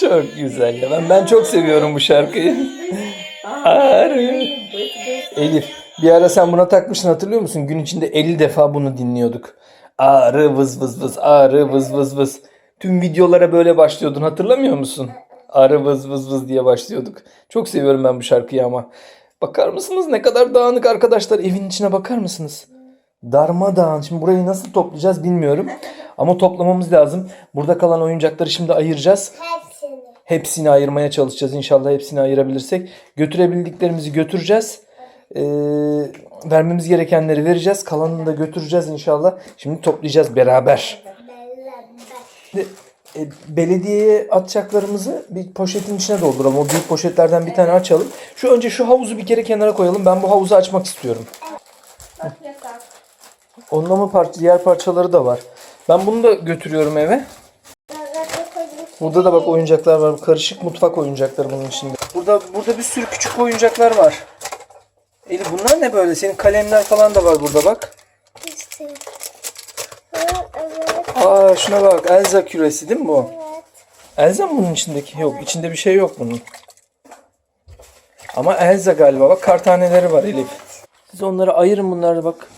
çok güzel ya. Ben, ben çok seviyorum bu şarkıyı. Arı. Elif bir ara sen buna takmıştın hatırlıyor musun? Gün içinde 50 defa bunu dinliyorduk. Arı vız vız vız arı vız vız vız. Tüm videolara böyle başlıyordun hatırlamıyor musun? Arı vız vız vız diye başlıyorduk. Çok seviyorum ben bu şarkıyı ama. Bakar mısınız ne kadar dağınık arkadaşlar evin içine bakar mısınız? Darmadağın. Şimdi burayı nasıl toplayacağız bilmiyorum. Ama toplamamız lazım. Burada kalan oyuncakları şimdi ayıracağız. Hepsini. Hepsini ayırmaya çalışacağız. İnşallah hepsini ayırabilirsek. Götürebildiklerimizi götüreceğiz. Ee, vermemiz gerekenleri vereceğiz. Kalanını da götüreceğiz inşallah. Şimdi toplayacağız beraber. Şimdi, e, belediyeye atacaklarımızı bir poşetin içine dolduralım. O büyük poşetlerden bir tane açalım. Şu önce şu havuzu bir kere kenara koyalım. Ben bu havuzu açmak istiyorum. Onun ama parça, diğer parçaları da var. Ben bunu da götürüyorum eve. Burada da bak oyuncaklar var. Karışık mutfak oyuncakları bunun içinde. Burada burada bir sürü küçük oyuncaklar var. Eli bunlar ne böyle? Senin kalemler falan da var burada bak. Evet. Aa şuna bak. Elza küresi değil mi bu? Evet. Elza mı bunun içindeki? Yok içinde bir şey yok bunun. Ama Elza galiba. Bak kar taneleri var Elif. Siz onları ayırın bunları bak.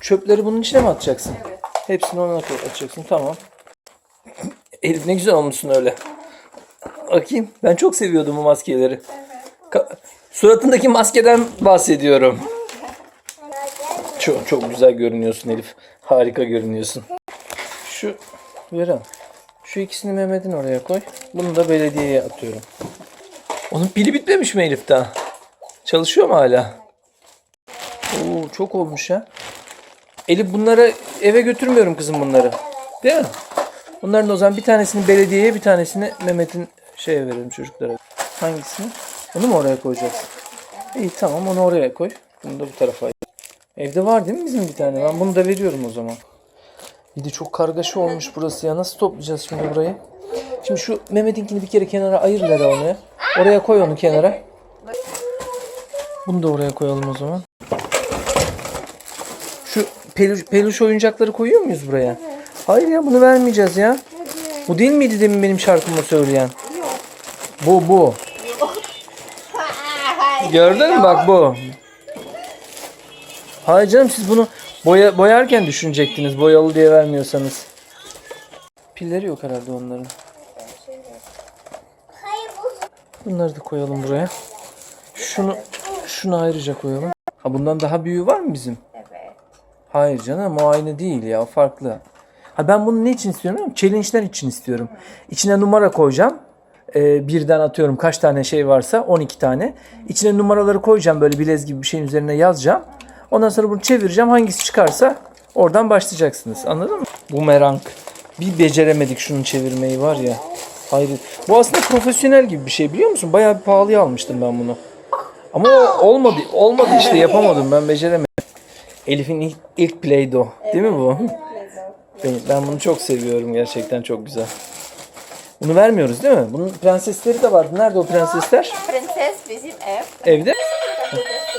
Çöpleri bunun içine mi atacaksın? Hepsini ona atacaksın. Tamam. Elif ne güzel olmuşsun öyle. Bakayım. Ben çok seviyordum bu maskeleri. Ka- Suratındaki maskeden bahsediyorum. Çok çok güzel görünüyorsun Elif. Harika görünüyorsun. Şu Vera. Şu ikisini Mehmet'in oraya koy. Bunu da belediyeye atıyorum. Onun pili bitmemiş mi Elif daha? Çalışıyor mu hala? Oo çok olmuş ya. Elif bunları eve götürmüyorum kızım bunları. Değil mi? Bunların o zaman bir tanesini belediyeye bir tanesini Mehmet'in şeye verelim çocuklara. Hangisini? Onu mu oraya koyacaksın? İyi tamam onu oraya koy. Bunu da bu tarafa. Evde var değil mi bizim bir tane? Ben bunu da veriyorum o zaman. Bir de çok kargaşa olmuş burası ya. Nasıl toplayacağız şimdi burayı? Şimdi şu Mehmet'inkini bir kere kenara ayır Lara onu. Oraya koy onu kenara. Bunu da oraya koyalım o zaman. Şu peluş, peluş oyuncakları koyuyor muyuz buraya? Hayır ya bunu vermeyeceğiz ya. Bu değil miydi demin benim şarkımı söyleyen? Bu bu. Gördün mü bak bu. Hayır canım siz bunu boya, boyarken düşünecektiniz. Boyalı diye vermiyorsanız. Pilleri yok herhalde onların. Bunları da koyalım buraya. Şunu şunu ayrıca koyalım. Ha bundan daha büyüğü var mı bizim? Hayır canım aynı değil ya farklı. Ha ben bunu ne için istiyorum? Challenge'ler için istiyorum. İçine numara koyacağım. Ee, birden atıyorum kaç tane şey varsa 12 tane. İçine numaraları koyacağım böyle bilez gibi bir şeyin üzerine yazacağım. Ondan sonra bunu çevireceğim. Hangisi çıkarsa oradan başlayacaksınız. Anladın mı? Bumerang. Bir beceremedik şunu çevirmeyi var ya. Hayır. Bu aslında profesyonel gibi bir şey biliyor musun? Bayağı bir pahalıya almıştım ben bunu. Ama olmadı. Olmadı işte yapamadım ben beceremedim. Elif'in ilk, ilk Play-Doh. Değil mi bu? Ben, ben bunu çok seviyorum gerçekten çok güzel. Bunu vermiyoruz değil mi? Bunun prensesleri de vardı. Nerede o prensesler? Prenses bizim ev. Evde.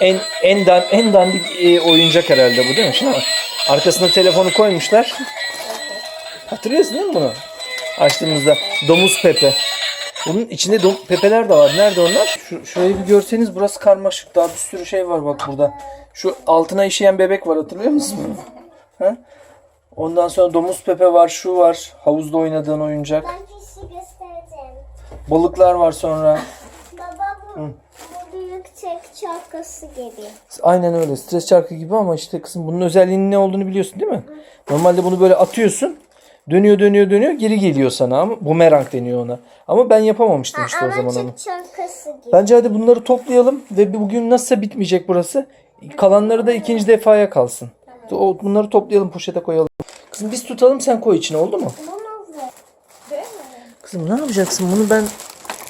En en dan, en dandik e, oyuncak herhalde bu değil mi? Şuna bak. Arkasına telefonu koymuşlar. Hatırlıyorsun değil mi bunu? Açtığımızda domuz pepe. Bunun içinde dom- pepeler de var. Nerede onlar? Şu, şurayı bir görseniz burası karmaşık. Daha bir sürü şey var bak burada. Şu altına işeyen bebek var hatırlıyor musun? ha? Ondan sonra domuz pepe var, şu var. Havuzda oynadığın oyuncak. Ben pisi göstereceğim. Balıklar var sonra. Baba bu, bu büyük tek çakası gibi. Aynen öyle. Stres çarkı gibi ama işte kızım bunun özelliğinin ne olduğunu biliyorsun değil mi? Normalde bunu böyle atıyorsun. Dönüyor dönüyor dönüyor geri geliyor sana ama bumerang deniyor ona. Ama ben yapamamıştım işte o Ama zaman onu. gibi. Bence hadi bunları toplayalım ve bugün nasılsa bitmeyecek burası. Kalanları da ikinci defaya kalsın. O, bunları toplayalım poşete koyalım. Kızım biz tutalım sen koy içine oldu mu? Kızım ne yapacaksın bunu ben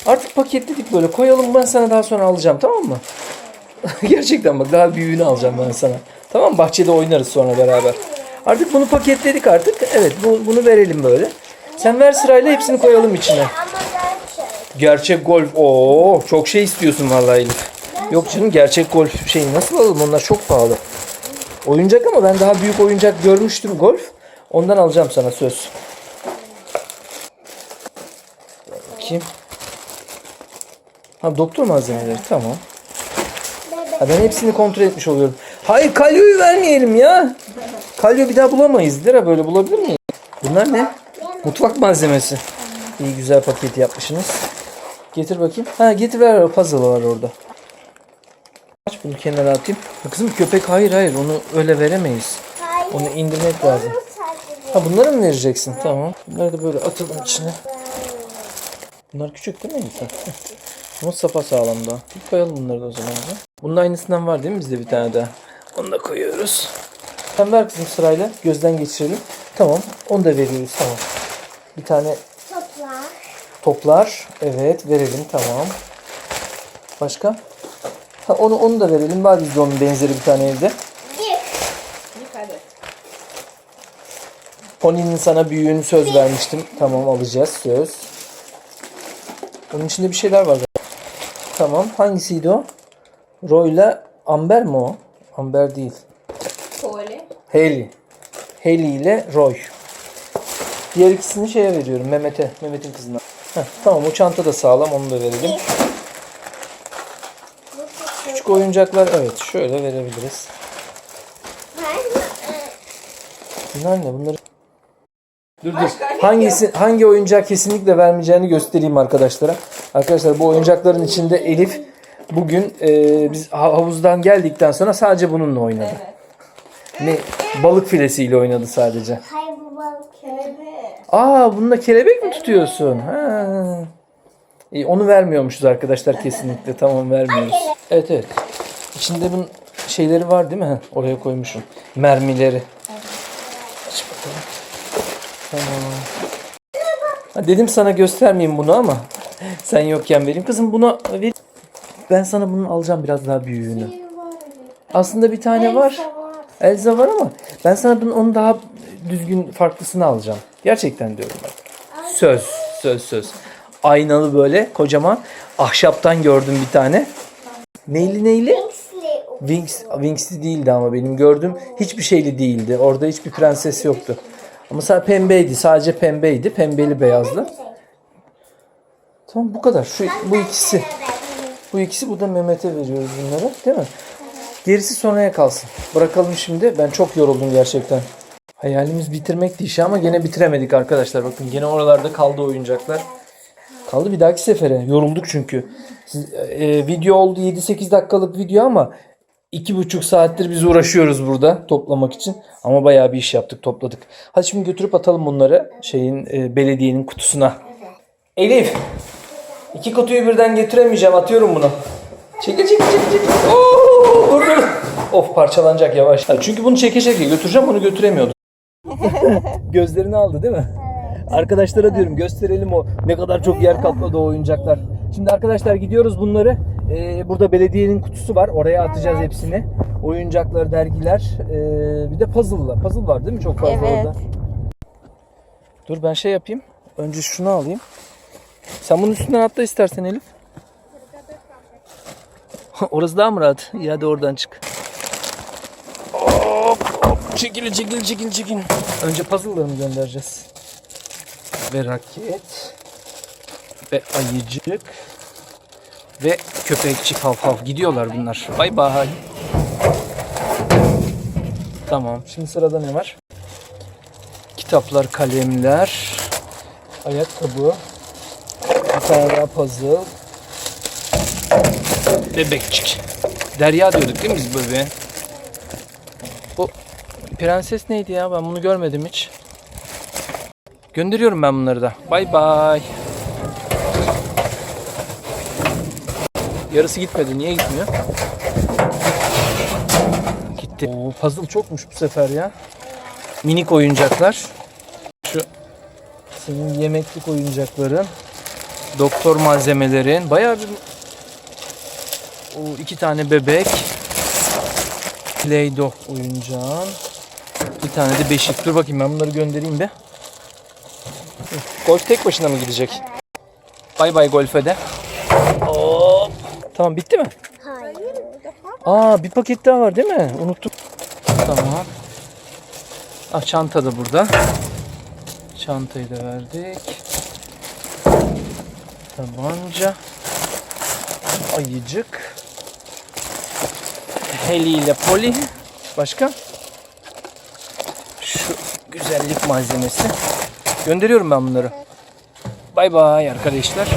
artık paketledik böyle koyalım ben sana daha sonra alacağım tamam mı? Gerçekten bak daha büyüğünü alacağım ben sana. Tamam bahçede oynarız sonra beraber. Artık bunu paketledik artık. Evet bu, bunu verelim böyle. Sen ver sırayla hepsini koyalım içine. Gerçek. Golf. Oo çok şey istiyorsun vallahi Elif. Yok canım gerçek golf şeyi nasıl alalım onlar çok pahalı. Oyuncak ama ben daha büyük oyuncak görmüştüm golf. Ondan alacağım sana söz. bakayım. Ha doktor malzemeleri tamam. Ha, ben hepsini kontrol etmiş oluyorum. Hayır kalyoyu vermeyelim ya. Kalyo bir daha bulamayız. Lira böyle bulabilir miyiz? Bunlar ne? Mutfak malzemesi. İyi güzel paket yapmışsınız. Getir bakayım. Ha getir ver puzzle var orada. Aç bunu kenara atayım. Kızım köpek hayır hayır onu öyle veremeyiz. Hayır. Onu indirmek lazım. Ha bunları mı vereceksin? Tamam. Bunları da böyle atalım içine. Bunlar küçük değil mi Elisa? Ama sapa sağlam. Bir koyalım bunları da o zaman. da. Bunun aynısından var değil mi bizde bir tane daha? Onu da koyuyoruz. Sen ver kızım sırayla. Gözden geçirelim. Tamam. Onu da veriyoruz. Tamam. Bir tane Toplar. toplar. Evet verelim. Tamam. Başka? Ha, onu onu da verelim. Var bizde onun benzeri bir tane evde. Yukarı. Pony'nin sana büyüğünü söz vermiştim. Tamam alacağız söz. Onun içinde bir şeyler var. Tamam. Hangisiydi o? Roy'la Amber mi o? Amber değil. Tuvalet. Hailey. Hailey ile Roy. Diğer ikisini şeye veriyorum. Mehmet'e. Mehmet'in kızına. Heh, tamam o çanta da sağlam. Onu da verelim. Küçük. Oyuncaklar evet şöyle verebiliriz. Bunlar ne? Bunları Dur dur. Hangisi hangi oyuncak kesinlikle vermeyeceğini göstereyim arkadaşlara. Arkadaşlar bu oyuncakların içinde Elif bugün e, biz ha- havuzdan geldikten sonra sadece bununla oynadı. Ne balık filesiyle oynadı sadece. hayır bu balık. Kelebek. Aa bununla kelebek mi tutuyorsun? Ha. İyi, onu vermiyormuşuz arkadaşlar kesinlikle. Tamam vermiyoruz. Evet evet. İçinde bunun şeyleri var değil mi? Heh, oraya koymuşum. Mermileri. Aç bakalım. Tamam. Ha, dedim sana göstermeyeyim bunu ama sen yokken vereyim. Kızım buna ver. Ben sana bunu alacağım biraz daha büyüğünü. Aslında bir tane var. Elza var ama ben sana bunun onun daha düzgün farklısını alacağım. Gerçekten diyorum bak. Söz, söz, söz. Aynalı böyle kocaman. Ahşaptan gördüm bir tane. Neyli neyli? Wings, Wings'li değildi ama benim gördüğüm hiçbir şeyli değildi. Orada hiçbir prenses yoktu. Ama sadece pembeydi. Sadece pembeydi. Pembeli beyazlı. Tamam bu kadar. Şu bu ikisi. Bu ikisi bu da Mehmet'e veriyoruz bunları. Değil mi? Gerisi sonraya kalsın. Bırakalım şimdi. Ben çok yoruldum gerçekten. Hayalimiz bitirmekti işi ama gene bitiremedik arkadaşlar. Bakın gene oralarda kaldı oyuncaklar. Kaldı bir dahaki sefere. Yorulduk çünkü. Siz, e, video oldu 7-8 dakikalık video ama iki buçuk saattir biz uğraşıyoruz burada toplamak için. Ama bayağı bir iş yaptık topladık. Hadi şimdi götürüp atalım bunları şeyin e, belediyenin kutusuna. Elif. iki kutuyu birden getiremeyeceğim. Atıyorum bunu. Çekil çekil çekil çekil. Of parçalanacak yavaş. Çünkü bunu çeke çeke götüreceğim onu götüremiyordum. Gözlerini aldı değil mi? Arkadaşlara diyorum gösterelim o ne kadar çok yer kapladı o oyuncaklar. Şimdi arkadaşlar gidiyoruz bunları. Ee, burada belediyenin kutusu var. Oraya atacağız hepsini. Oyuncaklar, dergiler. ee, bir de puzzle'lar. Puzzle var değil mi çok fazla Evet. orada? Dur ben şey yapayım. Önce şunu alayım. Sen bunun üstünden atla istersen Elif. Orası daha mı rahat? İyi hadi oradan çık. Hop hop. Çekil çekil çekil çekil. Önce puzzle'larını göndereceğiz. Ve raket. Ve ayıcık. Ve köpekçik hav hav. Gidiyorlar bunlar. Bay bay. Tamam. Şimdi sırada ne var? Kitaplar, kalemler. Ayakkabı. Bir tane daha puzzle. Bebekçik. Derya diyorduk değil mi biz bebeğe? Bu prenses neydi ya? Ben bunu görmedim hiç. Gönderiyorum ben bunları da. Bay bay. Yarısı gitmedi. Niye gitmiyor? Gitti. Oo, puzzle çokmuş bu sefer ya. Minik oyuncaklar. Şu senin yemeklik oyuncakların. Doktor malzemelerin. Bayağı bir o iki tane bebek. Play-Doh oyuncağın. Bir tane de beşik. Dur bakayım ben bunları göndereyim be. Golf tek başına mı gidecek? Bay bay golfe de. Hop. Tamam bitti mi? Hayır. Aa bir paket daha var değil mi? Unuttum. Tamam. Ah çanta da burada. Çantayı da verdik. Tabanca. Ayıcık. Heli ile poli. Başka? Şu güzellik malzemesi. Gönderiyorum ben bunları. Bay bay arkadaşlar.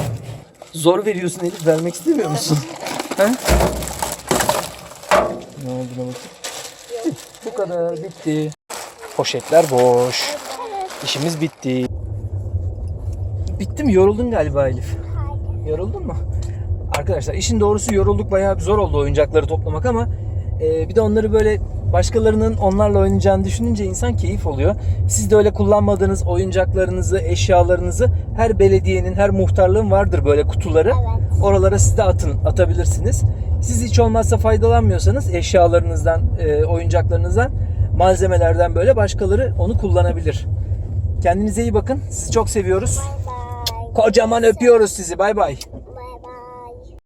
Zor veriyorsun Elif. Vermek istemiyor musun? He? Ne olduğuna bakayım. Bu kadar bitti. Poşetler boş. İşimiz bitti. Bitti mi? Yoruldun galiba Elif. Yoruldun mu? Arkadaşlar işin doğrusu yorulduk bayağı zor oldu oyuncakları toplamak ama e, bir de onları böyle başkalarının onlarla oynayacağını düşününce insan keyif oluyor. Siz de öyle kullanmadığınız oyuncaklarınızı, eşyalarınızı her belediyenin, her muhtarlığın vardır böyle kutuları. Evet. Oralara siz de atın, atabilirsiniz. Siz hiç olmazsa faydalanmıyorsanız eşyalarınızdan, e, oyuncaklarınızdan, malzemelerden böyle başkaları onu kullanabilir. Kendinize iyi bakın. Sizi çok seviyoruz. Kocaman öpüyoruz sizi. Bay bay.